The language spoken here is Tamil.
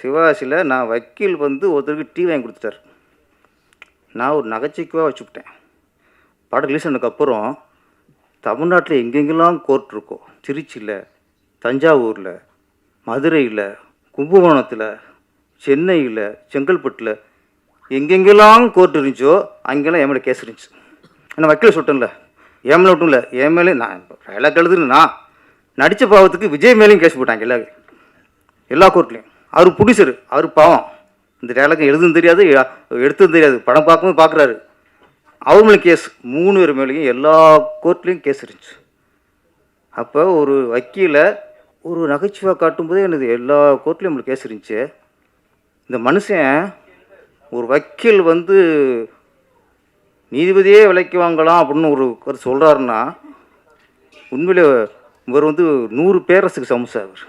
சிவகாசியில் நான் வக்கீல் வந்து ஒருத்தருக்கு டீ வாங்கி கொடுத்துட்டார். நான் ஒரு நகைச்சுக்குவாக வச்சுக்கிட்டேன். படம் ரிலீஸ் ஆனதுக்கப்புறம் தமிழ்நாட்டில் எங்கெங்கெல்லாம் கோர்ட் இருக்கோ திருச்சியில் தஞ்சாவூரில் மதுரையில் கும்பகோணத்தில் சென்னையில் செங்கல்பட்டில் எங்கெங்கெல்லாம் கோர்ட் இருந்துச்சோ அங்கெல்லாம் என் மேலே கேஸ் இருந்துச்சு. நான் வக்கீல் சொல்லிட்டேன்ல. என் மேலே மட்டும் இல்லை. என் மேலே நான் டைலாக் கழுதுன்னு நான் நடித்த பாவத்துக்கு விஜய் மேலேயும் கேஸ் போட்டாங்க எல்லா எல்லா கோர்ட்லேயும் அவர் ப்ரொடியூசர் அவர் பாவம். இந்த டைலாக் எழுதுன்னு தெரியாது எடுத்ததும் தெரியாது படம் பார்க்கும்போது பார்க்குறாரு. அவர் மேலே கேஸ் மூணு பேர் மேலேயும் எல்லா கோர்ட்லேயும் கேஸ் இருந்துச்சு. அப்போ ஒரு வக்கீலை ஒரு நகைச்சுவை காட்டும்போதே எனக்கு எல்லா கோர்ட்லேயும் நம்மளுக்கு கேஸ் இருந்துச்சு. இந்த மனுஷன் ஒரு வக்கீல் வந்து நீதிபதியே விலைக்கு வாங்கலாம் அப்படின்னு ஒரு கருத்து சொல்கிறாருன்னா உண்மையிலே இவர் வந்து நூறு பேரரசுக்கு சமம் சார் அவர்